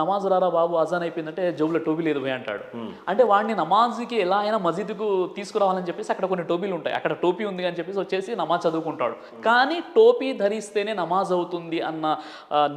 నమాజ్ రారా బాబు అజాన్ అయిపోయిందంటే జోబులో టోపీ లేదు పోయి అంటాడు అంటే వాడిని నమాజ్కి ఎలా అయినా మసీదుకు తీసుకురావాలని చెప్పేసి అక్కడ కొన్ని టోపీలు ఉంటాయి. అక్కడ టోపీ ఉంది అని చెప్పేసి వచ్చేసి నమాజ్ చదువుకుంటాడు. కానీ టోపీ ధరిస్తేనే నమాజ్ అవుతుంది అన్న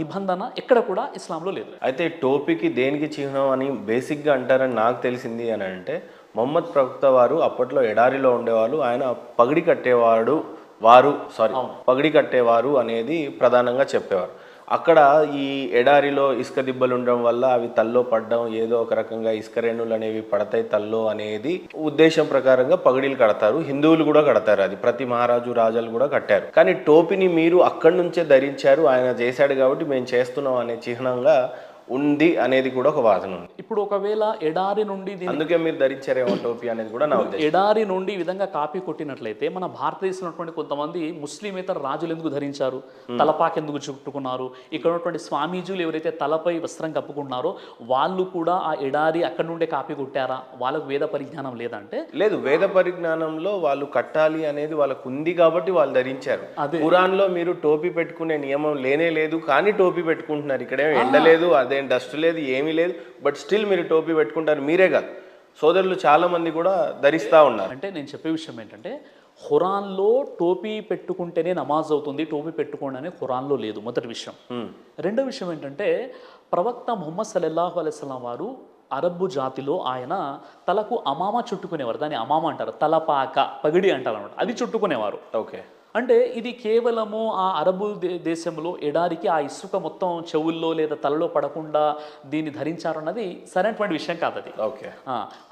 నిబంధన ఎక్కడ కూడా ఇస్లాంలో లేదు. అయితే టోపీకి దేనికి చిహ్నం అని బేసిక్గా అంటారని నాకు తెలిసింది అని అంటే మొహమ్మద్ ప్రవక్త వారు అప్పట్లో ఎడారిలో ఉండేవాళ్ళు ఆయన పగిడి కట్టేవాడు వారు సారీ పగిడి కట్టేవారు అనేది ప్రధానంగా చెప్పేవారు. అక్కడ ఈ ఎడారిలో ఇసుక దిబ్బలు ఉండడం వల్ల అవి తల్లో పడడం ఏదో ఒక రకంగా ఇసుక రేణులు అనేవి పడతాయి తల్లో అనేది ఉద్దేశం ప్రకారంగా పగిడీలు కడతారు. హిందువులు కూడా కడతారు అది. ప్రతి మహారాజు రాజాలు కూడా కట్టారు. కానీ టోపీని మీరు అక్కడి నుంచే ధరించారు ఆయన చేశాడు కాబట్టి మేము చేస్తున్నాం అనే చిహ్నంగా ఉంది అనేది కూడా ఒక వాదన ఉంది. ఇప్పుడు ఒకవేళ ఎడారి నుండి అందుకే మీరు ధరించారేమో టోపీ అనేది కూడా నా ఉద్దేశం. ఎడారి నుండి ఈ విధంగా కాపీ కొట్టినట్లయితే మన భారతదేశంలో కొంతమంది ముస్లిమేతర రాజులు ఎందుకు ధరించారు? తలపాకి ఎందుకు చుట్టుకున్నారు? ఇక్కడ ఉన్నటువంటి స్వామీజీలు ఎవరైతే తలపై వస్త్రం కప్పుకున్నారో వాళ్ళు కూడా ఆ ఎడారి అక్కడి నుండే కాపీ కొట్టారా? వాళ్ళకు వేద పరిజ్ఞానం లేదంటే లేదు వేద పరిజ్ఞానంలో వాళ్ళు కట్టాలి అనేది వాళ్ళకు ఉంది కాబట్టి వాళ్ళు ధరించారు. అదే. ఖురాన్లో మీరు టోపీ పెట్టుకునే నియమం లేనే లేదు కానీ టోపీ పెట్టుకుంటున్నారు. ఇక్కడేం ఎండ లేదు అదేం డస్ట్ లేదు ఏమీ లేదు బట్ స్టిల్ మీరు టోపీ పెట్టుకుంటారు మీరే కాదు. సోదరులు చాలా మంది కూడా ధరిస్తా ఉన్నారు. అంటే నేను చెప్పే విషయం ఏంటంటే ఖురాన్లో టోపీ పెట్టుకుంటేనే నమాజ్ అవుతుంది టోపీ పెట్టుకోండి అని ఖురాన్లో లేదు మొదటి విషయం. రెండో విషయం ఏంటంటే ప్రవక్త ముహమ్మద్ సల్లల్లాహు అలైస్లాం వారు అరబ్బు జాతిలో ఆయన తలకు అమామ చుట్టుకునేవారు. దాన్ని అమామ అంటారు తలపాక పగిడి అంటారు అనమాట అది చుట్టుకునేవారు. ఓకే. అంటే ఇది కేవలము ఆ అరబు దే- దేశంలో ఎడారికి ఆ ఇసుక మొత్తం చెవుల్లో లేదా తలలో పడకుండా దీన్ని ధరించారు అన్నది సరైనటువంటి విషయం కాదు అది ఓకే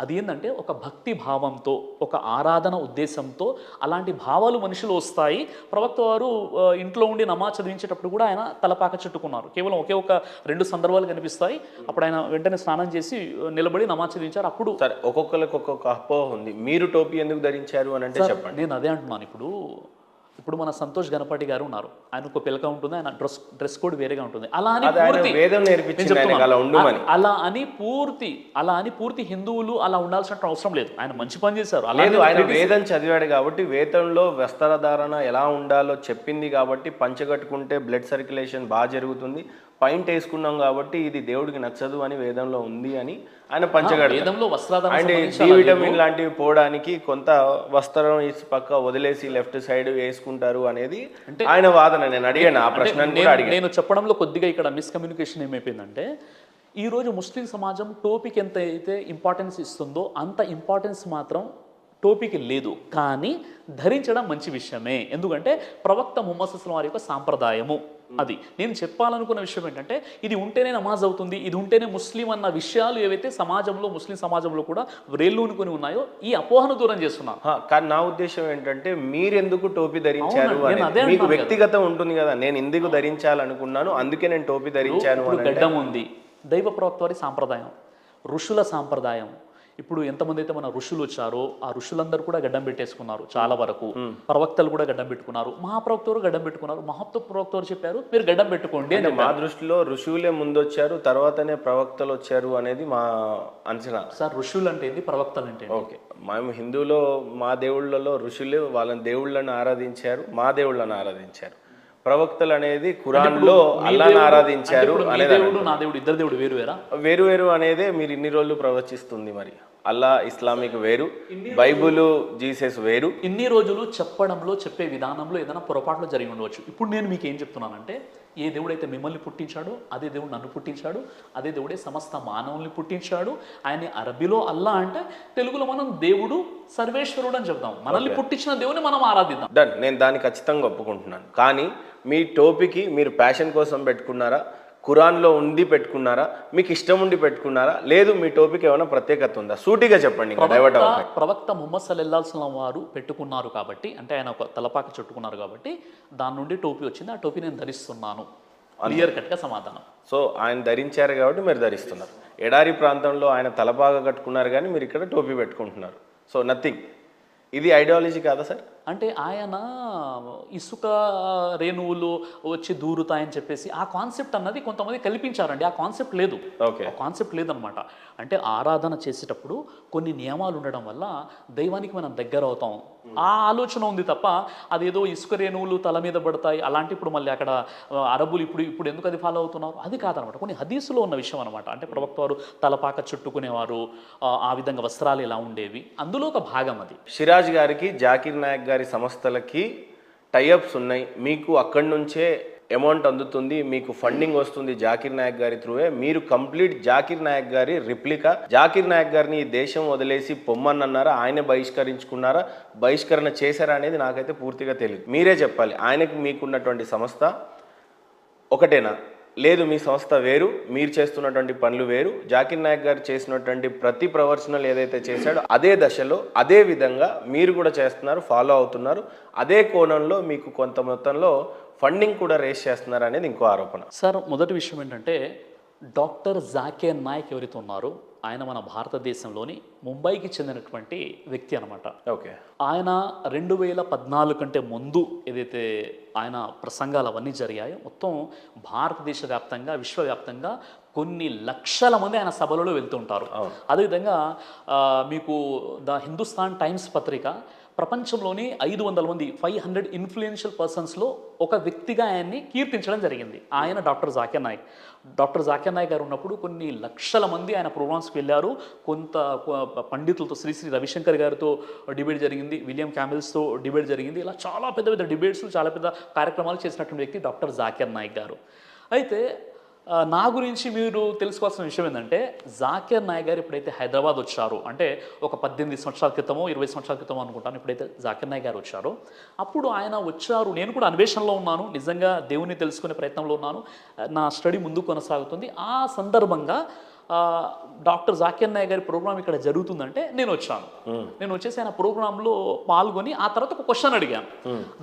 అది ఏంటంటే ఒక భక్తి భావంతో ఒక ఆరాధన ఉద్దేశంతో అలాంటి భావాలు మనుషులు వస్తాయి. ప్రవక్త వారు ఇంట్లో ఉండి నమాజ్ చదివించేటప్పుడు కూడా ఆయన తలపాక చుట్టుకున్నారు. కేవలం ఒకే ఒక రెండు సందర్భాలు కనిపిస్తాయి. అప్పుడు ఆయన వెంటనే స్నానం చేసి నిలబడి నమాజ్ చదివించారు. అప్పుడు సరే ఒక్కొక్కరికి ఒక్కొక్క అపోహ ఉంది. మీరు టోపీ ఎందుకు ధరించారు అని అంటే చెప్పండి. నేను అదే అంటున్నాను. ఇప్పుడు ఇప్పుడు మన సంతోష్ గణపతి గారు ఉన్నారు. ఆయన ఒక పిలక ఉంటుంది ఆయన డ్రెస్ డ్రెస్ కోడ్ వేరేగా ఉంటుంది. అలా అని అలా అని పూర్తి అలా అని పూర్తి హిందువులు అలా ఉండాల్సిన అవసరం లేదు. ఆయన మంచి పని చేశారు. లేదు ఆయన వేదం చదివాడు కాబట్టి వేదంలో వస్త్రధారణ ఎలా ఉండాలో చెప్పింది కాబట్టి పంచగట్టుకుంటే బ్లడ్ సర్క్యులేషన్ బాగా జరుగుతుంది. పైంట్ వేసుకున్నాం కాబట్టి ఇది దేవుడికి నచ్చదు అని వేదంలో ఉంది అని ఆయన పంచగడతాడు. వేదంలో వస్త్రాధారణ అండ్ డి విటమిన్ లాంటివి పోవడానికి కొంత వస్త్రం పక్క వదిలేసి లెఫ్ట్ సైడ్ వేసుకుంటారు అనేది ఆయన వాదన. నేను అడిగాను ఆ ప్రశ్న నేను- చెప్పడంలో కొద్దిగా ఇక్కడ మిస్కమ్యూనికేషన్ ఏమైపోయిందంటే ఈ రోజు ముస్లిం సమాజం టోపీకి ఎంత అయితే ఇంపార్టెన్స్ ఇస్తుందో అంత ఇంపార్టెన్స్ మాత్రం టోపీకి లేదు. కానీ ధరించడం మంచి విషయమే. ఎందుకంటే ప్రవక్త ముహమ్మద్ సుస్లం వారి యొక్క సాంప్రదాయము. అది. నేను చెప్పాలనుకున్న విషయం ఏంటంటే ఇది ఉంటేనే నమాజ్ అవుతుంది ఇది ఉంటేనే ముస్లిం అన్న విషయాలు ఏవైతే సమాజంలో ముస్లిం సమాజంలో కూడా రేళ్ళూనుకొని ఉన్నాయో ఈ అపోహను దూరం చేస్తున్నాను హా, కానీ నా ఉద్దేశం ఏంటంటే మీరెందుకు టోపీ ధరించారు మీకు వ్యక్తిగతం ఉంటుంది కదా నేను ఎందుకు ధరించాలనుకున్నాను అందుకే నేను టోపీ ధరించాను గడ్డం ఉంది. దైవ ప్రవక్త వారి సాంప్రదాయం ఋషుల సాంప్రదాయం ఇప్పుడు ఎంతమంది అయితే మన ఋషులు వచ్చారో ఆ ఋషులందరూ కూడా గడ్డం పెట్టేసుకున్నారు చాలా వరకు. ప్రవక్తలు కూడా గడ్డం పెట్టుకున్నారు. మహాప్రవక్త గడ్డం పెట్టుకున్నారు. మహాప్త ప్రవక్త చెప్పారు మీరు గడ్డం పెట్టుకోండి అని మా దృష్టిలో ఋషువులే ముందొచ్చారు తర్వాతనే ప్రవక్తలు వచ్చారు అనేది మా అంచనా. సార్ ఋషులు అంటే ఏంది ప్రవక్తలు అంటే? ఓకే. మేము హిందువులో మా దేవుళ్ళలో ఋషులు వాళ్ళని దేవుళ్ళని ఆరాధించారు మా దేవుళ్ళని ఆరాధించారు. ప్రవక్తలు అనేది ఖురాన్లో మీ అల్లాని ఆరాధించారు అనేది దేవుడు నా దేవుడు ఇద్దరు దేవుడు వేరు వేరా? వేరు వేరు అనేదే మీరు ఇన్ని రోజులు ప్రవచిస్తుంది మరి. అల్లా ఇస్లామిక్ వేరు బైబుల్ జీసస్ వేరు. ఇన్ని రోజులు చెప్పడంలో చెప్పే విధానంలో ఏదైనా పొరపాట్లు జరిగి ఉండవచ్చు. ఇప్పుడు నేను మీకు ఏం చెప్తున్నానంటే ఏ దేవుడైతే మిమ్మల్ని పుట్టించాడో అదే దేవుడు నన్ను పుట్టించాడు అదే దేవుడే సమస్త మానవుల్ని పుట్టించాడు ఆయన అరబీలో అల్లా అంటే తెలుగులో మనం దేవుడు సర్వేశ్వరుడు అని చెప్తాం. మనల్ని పుట్టించిన దేవుని మనం ఆరాధిద్దాం. డన్ నేను దాన్ని ఖచ్చితంగా ఒప్పుకుంటున్నాను. కానీ మీ టోపీకి మీరు ప్యాషన్ కోసం పెట్టుకున్నారా? ఖురాన్లో ఉండి పెట్టుకున్నారా? మీకు ఇష్టం ఉండి పెట్టుకున్నారా? లేదు మీ టోపీకి ఏమైనా ప్రత్యేకత ఉందా? సూటిగా చెప్పండి ప్రవక్త ముహమ్మద్ సల్లల్లాహుస్లం వారు పెట్టుకున్నారు కాబట్టి అంటే ఆయన ఒక తలపాక చుట్టుకున్నారు కాబట్టి దాని నుండి టోపీ వచ్చింది. ఆ టోపీ నేను ధరిస్తున్నాను. క్లియర్ కట్గా సమాధానం. సో ఆయన ధరించారు కాబట్టి మీరు ధరిస్తున్నారు. ఎడారి ప్రాంతంలో ఆయన తలపాగా కట్టుకున్నారు కానీ మీరు ఇక్కడ టోపీ పెట్టుకుంటున్నారు. సో నథింగ్ ఇది ఐడియాలజీ కాదా సార్? అంటే ఆయన ఇసుక రేణువులు వచ్చి దూరుతాయని చెప్పేసి ఆ కాన్సెప్ట్ అన్నది కొంతమంది కల్పించారండి. ఆ కాన్సెప్ట్ లేదు. ఓకే. ఆ కాన్సెప్ట్ లేదనమాట. అంటే ఆరాధన చేసేటప్పుడు కొన్ని నియమాలు ఉండడం వల్ల దైవానికి మనం దగ్గర అవుతాం. ఆ ఆలోచన ఉంది తప్ప అదేదో ఇసుక రేణువులు తల మీద పడతాయి. అలాంటి ఇప్పుడు మళ్ళీ అక్కడ అరబులు ఇప్పుడు ఇప్పుడు ఎందుకు అది ఫాలో అవుతున్నారు? అది కాదనమాట. కొన్ని హదీసులో ఉన్న విషయం అనమాట అంటే ప్రవక్త వారు తలపాక చుట్టుకునేవారు. ఆ, ఆ విధంగా వస్త్రాలు ఇలా ఉండేవి. అందులో ఒక భాగం అది. సిరాజ్ గారికి జాకిర్ నాయక్ గారి సంస్థలకి టైఅప్స్ ఉన్నాయి. మీకు అక్కడి నుంచే అమౌంట్ అందుతుంది. మీకు ఫండింగ్ వస్తుంది జాకిర్ నాయక్ గారి త్రూవే. మీరు కంప్లీట్ జాకిర్ నాయక్ గారి రిప్లికా? జాకిర్ నాయక్ గారిని ఈ దేశం వదిలేసి పొమ్మన్నారా ఆయనే బహిష్కరించుకున్నారా? బహిష్కరణ చేశారా అనేది నాకైతే పూర్తిగా తెలియదు మీరే చెప్పాలి. ఆయనకు మీకున్నటువంటి సంస్థ ఒకటేనా? లేదు మీ సంస్థ వేరు మీరు చేస్తున్నటువంటి పనులు వేరు. జాకిర్ నాయక్ గారు చేసినటువంటి ప్రతి ప్రవర్చనలు ఏదైతే చేశాడో అదే దశలో అదే విధంగా మీరు కూడా చేస్తున్నారు ఫాలో అవుతున్నారు. అదే కోణంలో మీకు కొంత మొత్తంలో ఫండింగ్ కూడా రేస్ చేస్తున్నారు అనేది ఇంకో ఆరోపణ. సార్ మొదటి విషయం ఏంటంటే డాక్టర్ జాకిర్ నాయక్ ఎవరైతే ఉన్నారో ఆయన మన భారతదేశంలోని ముంబైకి చెందినటువంటి వ్యక్తి అనమాట ఓకే. ఆయన రెండు వేల పద్నాలుగు కంటే ముందు ఏదైతే ఆయన ప్రసంగాలు అవన్నీ జరిగాయో మొత్తం భారతదేశ వ్యాప్తంగా విశ్వవ్యాప్తంగా కొన్ని లక్షల మంది ఆయన సభలలో వెళ్తుంటారు అదేవిధంగా మీకు ద హిందుస్థాన్ టైమ్స్ పత్రిక ప్రపంచంలోనే ఐదు వందల మంది ఫైవ్ హండ్రెడ్ ఇన్ఫ్లుయెన్షియల్ పర్సన్స్లో ఒక వ్యక్తిగా ఆయన్ని కీర్తించడం జరిగింది. ఆయన డాక్టర్ జాకిర్ నాయక్. డాక్టర్ జాకిర్ నాయక్ గారు ఉన్నప్పుడు కొన్ని లక్షల మంది ఆయన ప్రోగ్రామ్స్కి వెళ్ళారు. కొంత పండితులతో శ్రీ శ్రీ రవిశంకర్ గారితో డిబేట్ జరిగింది. విలియం క్యామిల్స్తో డిబేట్ జరిగింది. ఇలా చాలా పెద్ద పెద్ద డిబేట్స్ చాలా పెద్ద కార్యక్రమాలు చేసినటువంటి వ్యక్తి డాక్టర్ జాకిర్ నాయక్ గారు. అయితే నా గురించి మీరు తెలుసుకోవాల్సిన విషయం ఏంటంటే జాకిర్ నాయక్ గారు ఎప్పుడైతే హైదరాబాద్ వచ్చారో. అంటే ఒక పద్దెనిమిది సంవత్సరాల క్రితమో ఇరవై సంవత్సరాల క్రితమో అనుకుంటాను ఎప్పుడైతే జాకిర్ నాయక్ గారు వచ్చారో. అప్పుడు ఆయన వచ్చారు. నేను కూడా అన్వేషణలో ఉన్నాను. నిజంగా దేవుని తెలుసుకునే ప్రయత్నంలో ఉన్నాను. నా స్టడీ ముందు కొనసాగుతుంది. ఆ సందర్భంగా డాక్టర్ జాకిర్ నాయక్ గారి ప్రోగ్రామ్ ఇక్కడ జరుగుతుందంటే నేను వచ్చాను. నేను వచ్చేసి ఆయన ప్రోగ్రాంలో పాల్గొని ఆ తర్వాత ఒక క్వశ్చన్ అడిగాను.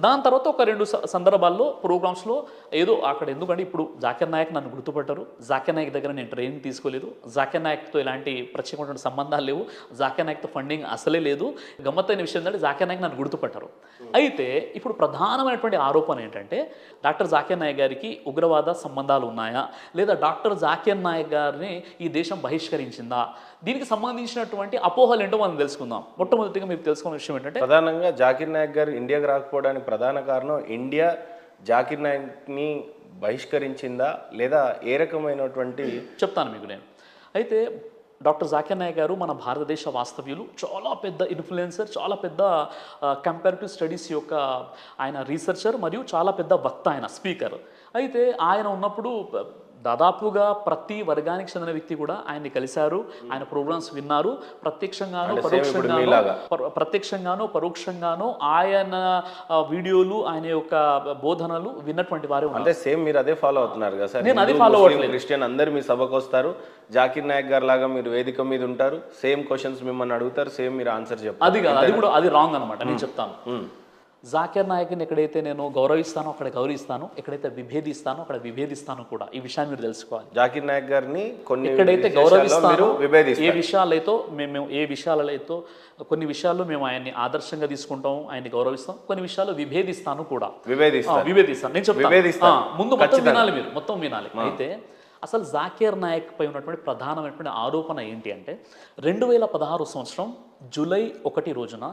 దాని తర్వాత ఒక రెండు సందర్భాల్లో ప్రోగ్రామ్స్లో ఏదో అక్కడ ఎందుకంటే ఇప్పుడు జాకిర్ నాయక్ నన్ను గుర్తుపట్టారు. జాకిర్ నాయక్ దగ్గర నేను ట్రైనింగ్ తీసుకోలేదు. జాకిర్ నాయక్తో ఎలాంటి ప్రత్యేకమైన సంబంధాలు లేవు. జాకిర్ నాయక్తో ఫండింగ్ అసలే లేదు. గమ్మత్తైన విషయం ఏంటంటే జాకిర్ నాయక్ నన్ను గుర్తుపట్టారు. అయితే ఇప్పుడు ప్రధానమైనటువంటి ఆరోపణ ఏంటంటే డాక్టర్ జాకిర్ నాయక్ గారికి ఉగ్రవాద సంబంధాలు ఉన్నాయా? లేదా డాక్టర్ జాకిర్ నాయక్ గారిని ఈ దేశం బహిష్కరించిందా? దీనికి సంబంధించినటువంటి అపోహలు ఏంటో మనం తెలుసుకుందాం. మొట్టమొదటిగా మీరు తెలుసుకున్న విషయం ఏంటంటే ప్రధానంగా జాకిర్ నాయక్ గారు ఇండియాకి రాకపోవడానికి ప్రధాన కారణం ఇండియా జాకిర్ నాయక్ని బహిష్కరించిందా? లేదా ఏ రకమైనటువంటి చెప్తాను మీకు నేను. అయితే డాక్టర్ జాకిర్ నాయక్ గారు మన భారతదేశ వాస్తవ్యులు చాలా పెద్ద ఇన్ఫ్లుయెన్సర్ చాలా పెద్ద కంపారిటివ్ స్టడీస్ యొక్క ఆయన రీసెర్చర్ మరియు చాలా పెద్ద వక్త ఆయన స్పీకర్ అయితే ఆయన ఉన్నప్పుడు దాదాపుగా ప్రతి వర్గానికి చెందిన వ్యక్తి కూడా ఆయన్ని కలిశారు. ఆయన ప్రోగ్రామ్స్ విన్నారు. ప్రత్యక్షంగాను పరోక్షంగాను ప్రత్యక్షంగానో పరోక్షంగానో ఆయన వీడియోలు ఆయన యొక్క బోధనలు విన్నటువంటి వారే అంటే సేమ్ మీరు అదే ఫాలో అవుతున్నారు కదా సార్? నేను అది ముస్లిం, అవ్వట్లేదు. క్రిస్టియన్ అందరు మీ సభకు వస్తారు. జాకిర్ నాయక్ గారు లాగా మీరు వేదిక మీద ఉంటారు. సేమ్ క్వశ్చన్స్ మిమ్మల్ని అడుగుతారు. సేమ్ మీరు ఆన్సర్ చెప్తారు. అది కాదు అది కూడా అది రాంగ్ అనమాట నేను చెప్తాను. జాకిర్ నాయక్ని ఎక్కడైతే నేను గౌరవిస్తానో అక్కడ గౌరవిస్తాను ఎక్కడైతే విభేదిస్తానో అక్కడ విభేదిస్తాను కూడా. ఈ విషయాన్ని మీరు తెలుసుకోవాలి. జాకిర్ నాయక్ గారిని కొన్ని ఎక్కడైతే గౌరవిస్తానో ఏ విషయాలైతే మేము ఏ విషయాలైతే కొన్ని విషయాల్లో మేము ఆయన్ని ఆదర్శంగా తీసుకుంటాం ఆయన్ని గౌరవిస్తాం కొన్ని విషయాల్లో విభేదిస్తాను కూడా. ఆ, విభేదిస్తారు విభేదిస్తాను. నేను చెప్తాను. విభేదిస్తాను. ముందు మొత్తం వినాలి మీరు మొత్తం వినాలి. అయితే అసలు జాకీర్ నాయక్ పై ఉన్నటువంటి ప్రధానమైనటువంటి ఆరోపణ ఏంటి అంటే రెండు వేల పదహారు సంవత్సరం జూలై ఒకటి రోజున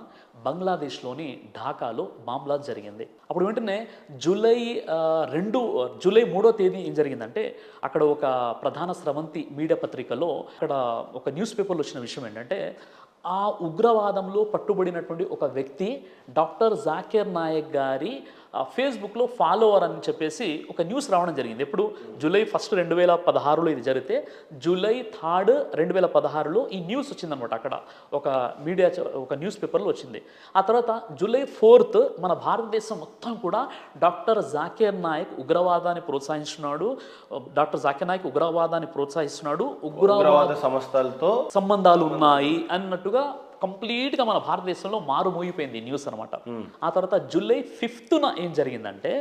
బంగ్లాదేశ్లోని ఢాకాలో బాంబ్లాస్ట్ జరిగింది. అప్పుడు వెంటనే జూలై రెండు జూలై మూడో తేదీ ఏం జరిగిందంటే అక్కడ ఒక ప్రధాన స్రవంతి మీడియా పత్రికలో అక్కడ ఒక న్యూస్ పేపర్లో వచ్చిన విషయం ఏంటంటే ఆ ఉగ్రవాదంలో పట్టుబడినటువంటి ఒక వ్యక్తి డాక్టర్ జాకీర్ నాయక్ గారి ఫేస్బుక్లో ఫాలోవర్ అని చెప్పేసి ఒక న్యూస్ రావడం జరిగింది. ఎప్పుడు? జూలై ఫస్ట్ రెండు వేల పదహారులో ఇది జరిగితే జూలై థర్డ్ రెండు వేల పదహారులో ఈ న్యూస్ వచ్చిందనమాట అక్కడ. ఒక మీడియా ఒక న్యూస్ పేపర్లో వచ్చింది. ఆ తర్వాత జూలై ఫోర్త్ మన భారతదేశం మొత్తం కూడా డాక్టర్ జాకీర్ నాయక్ ఉగ్రవాదాన్ని ప్రోత్సహిస్తున్నాడు డాక్టర్ జాకీర్ నాయక్ ఉగ్రవాదాన్ని ప్రోత్సహిస్తున్నాడు. ఉగ్రవాద ఉగ్రవాద సంస్థలతో సంబంధాలు ఉన్నాయి అన్నట్టుగా కంప్లీట్గా మన భారతదేశంలో మారుమోగిపోయింది న్యూస్ అనమాట ఆ తర్వాత జూలై ఫిఫ్త్న ఏం జరిగిందంటే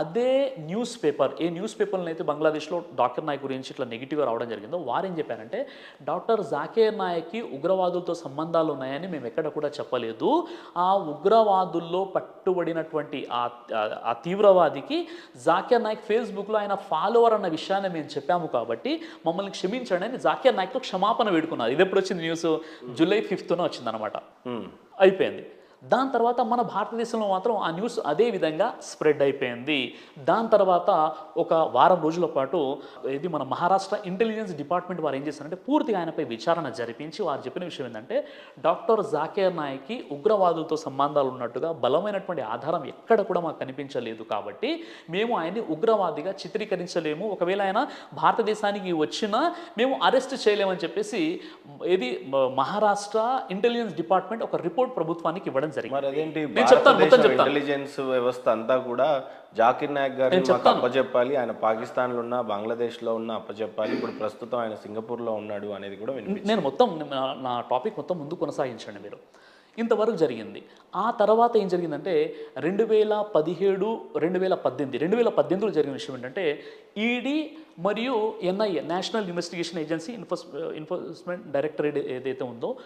అదే న్యూస్ పేపర్ ఏ న్యూస్ పేపర్లో అయితే బంగ్లాదేశ్లో డాక్టర్ నాయక్ గురించి ఇట్లా నెగిటివ్గా రావడం జరిగిందో వారు ఏం చెప్పారంటే డాక్టర్ జాకేర్ నాయక్కి ఉగ్రవాదులతో సంబంధాలు ఉన్నాయని మేము ఎక్కడ కూడా చెప్పలేదు. ఆ ఉగ్రవాదుల్లో పట్టుబడినటువంటి ఆ తీవ్రవాదికి జాకేర్ నాయక్ ఫేస్బుక్లో ఆయన ఫాలోవర్ అన్న విషయాన్ని మేము చెప్పాము కాబట్టి మమ్మల్ని క్షమించండి అని జాకేర్ నాయక్తో క్షమాపణ వేడుకున్నారు. ఇది ఎప్పుడు వచ్చింది న్యూస్? జూలై ఫిఫ్త్న వచ్చిందనమాట. అయిపోయింది దాని తర్వాత మన భారతదేశంలో మాత్రం ఆ న్యూస్ అదే విధంగా స్ప్రెడ్ అయిపోయింది. దాని తర్వాత ఒక వారం రోజుల పాటు ఇది మన మహారాష్ట్ర ఇంటెలిజెన్స్ డిపార్ట్మెంట్ వారు ఏం చేశారంటే పూర్తిగా ఆయనపై విచారణ జరిపించి వారు చెప్పిన విషయం ఏంటంటే డాక్టర్ జాకేర్ నాయక్కి ఉగ్రవాదులతో సంబంధాలు ఉన్నట్టుగా బలమైనటువంటి ఆధారం ఎక్కడ కూడా మాకు కనిపించలేదు కాబట్టి మేము ఆయన్ని ఉగ్రవాదిగా చిత్రీకరించలేము. ఒకవేళ ఆయన భారతదేశానికి వచ్చినా మేము అరెస్ట్ చేయలేమని చెప్పేసి ఇది మహారాష్ట్ర ఇంటెలిజెన్స్ డిపార్ట్మెంట్ ఒక రిపోర్ట్ ప్రభుత్వానికి ఇవ్వడం జరిగింది. మరి అదేంటి నేను చెప్తాను, మొత్తం చెప్తాను. ఇంటెలిజెన్స్ వ్యవస్థ అంతా కూడా జాకిర్ నాయక్ మాకు అప్పచెప్పాలి ఆయన పాకిస్తాన్లో ఉన్న బంగ్లాదేశ్లో ఉన్న అప్పచెప్పాలి ఇప్పుడు ప్రస్తుతం ఆయన సింగపూర్లో ఉన్నాడు అనేది కూడా నేను మొత్తం నా- నా టాపిక్ మొత్తం ముందు కొనసాగించండి మీరు. ఇంతవరకు జరిగింది. ఆ తర్వాత ఏం జరిగిందంటే రెండు వేల పదిహేడు రెండు వేల పద్దెనిమిది రెండు వేల పద్దెనిమిదిలో జరిగిన విషయం ఏంటంటే ఈడీ మరియు ఎన్ఐఏ నేషనల్ ఇన్వెస్టిగేషన్ ఏజెన్సీ ఇన్ఫోస్ ఎన్ఫోర్స్మెంట్ డైరెక్టరేట్ ఏదైతే ఉందో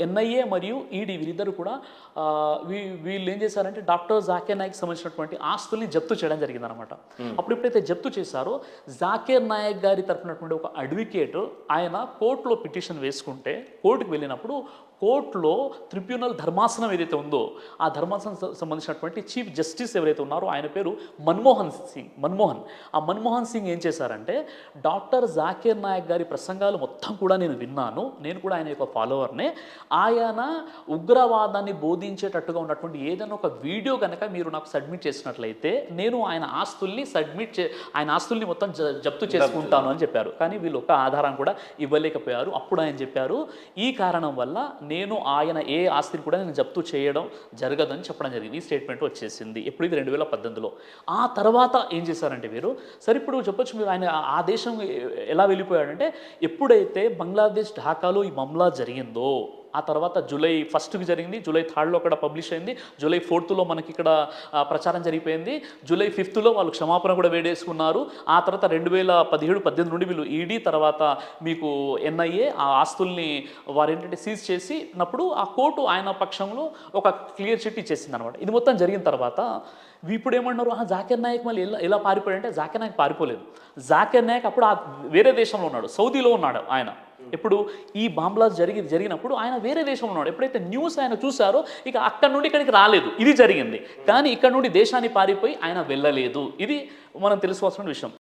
ఎన్ఐఏ మరియు ఈడీ వీరిద్దరు కూడా వీళ్ళు ఏం చేశారంటే డాక్టర్ జాకేర్ నాయక్ సంబంధించినటువంటి ఆస్తుల్ని జప్తు చేయడం జరిగిందనమాట అప్పుడు ఎప్పుడైతే జప్తు చేశారో జాకేర్ నాయక్ గారి తరఫునటువంటి ఒక అడ్వకేట్ ఆయన కోర్టులో పిటిషన్ వేసుకుంటే కోర్టుకు వెళ్ళినప్పుడు కోర్టులో ట్రిబ్యునల్ ధర్మాసనం ఏదైతే ఉందో ఆ ధర్మాసనం సంబంధించినటువంటి చీఫ్ జస్టిస్ ఎవరైతే ఉన్నారో ఆయన పేరు మన్మోహన్ సింగ్ మన్మోహన్. ఆ మన్మోహన్ సింగ్ ఏం చేశారంటే డాక్టర్ జాకీర్ నాయక్ గారి ప్రసంగాలు మొత్తం కూడా నేను విన్నాను. నేను కూడా ఆయన యొక్క ఫాలోవర్నే. ఆయన ఉగ్రవాదాన్ని బోధించేటట్టుగా ఉన్నటువంటి ఏదైనా ఒక వీడియో కనుక మీరు నాకు సబ్మిట్ చేసినట్లయితే నేను ఆయన ఆస్తుల్ని సబ్మిట్ చే ఆయన ఆస్తుల్ని మొత్తం జప్తు చేసుకుంటాను అని చెప్పారు. కానీ వీళ్ళు ఒక ఆధారం కూడా ఇవ్వలేకపోయారు. అప్పుడు ఆయన చెప్పారు ఈ కారణం వల్ల నేను ఆయన ఏ ఆస్తిని కూడా నేను జప్తు చేయడం జరగదని చెప్పడం జరిగింది. ఈ స్టేట్మెంట్ వచ్చేసింది. ఎప్పుడు? ఇది రెండు వేల పద్దెనిమిదిలో. ఆ తర్వాత ఏం చేశారంటే వీరు సరే ఇప్పుడు చెప్పొచ్చు మీరు ఆయన ఆ దేశం ఎలా వెళ్ళిపోయాడంటే ఎప్పుడైతే బంగ్లాదేశ్ ఢాకాలో ఈ మమ్లా జరిగిందో ఆ తర్వాత జూలై ఫస్ట్కి జరిగింది. జూలై థర్డ్లో అక్కడ పబ్లిష్ అయింది. జూలై ఫోర్త్లో మనకి ఇక్కడ ప్రచారం జరిగిపోయింది. జూలై ఫిఫ్త్లో వాళ్ళు క్షమాపణ కూడా వేడేసుకున్నారు. ఆ తర్వాత రెండు వేల పదిహేడు పద్దెనిమిది నుండి వీళ్ళు ఈడీ తర్వాత మీకు ఎన్ఐఏ ఆ ఆస్తుల్ని వారు ఏంటంటే సీజ్ చేసినప్పుడు ఆ కోర్టు ఆయన పక్షంలో ఒక క్లియర్ చిట్ ఇచ్చేసింది అనమాట ఇది మొత్తం జరిగిన తర్వాత ఇప్పుడు ఏమన్నారు? ఆ జాకిర్ నాయక్ మళ్ళీ ఎలా ఎలా పారిపోయాడంటే జాకిర్ నాయక్ పారిపోలేదు. జాకిర్ నాయక్ అప్పుడు ఆ వేరే దేశంలో ఉన్నాడు. సౌదీలో ఉన్నాడు ఆయన. ఇప్పుడు ఈ బాంబ్లాస్ జరిగి జరిగినప్పుడు ఆయన వేరే దేశంలో ఉన్నాడు. ఎప్పుడైతే న్యూస్ ఆయన చూసారో ఇక అక్కడ నుండి ఇక్కడికి రాలేదు. ఇది జరిగింది. కానీ ఇక్కడ నుండి దేశాన్ని పారిపోయి ఆయన వెళ్ళలేదు. ఇది మనం తెలుసుకోవాల్సిన విషయం.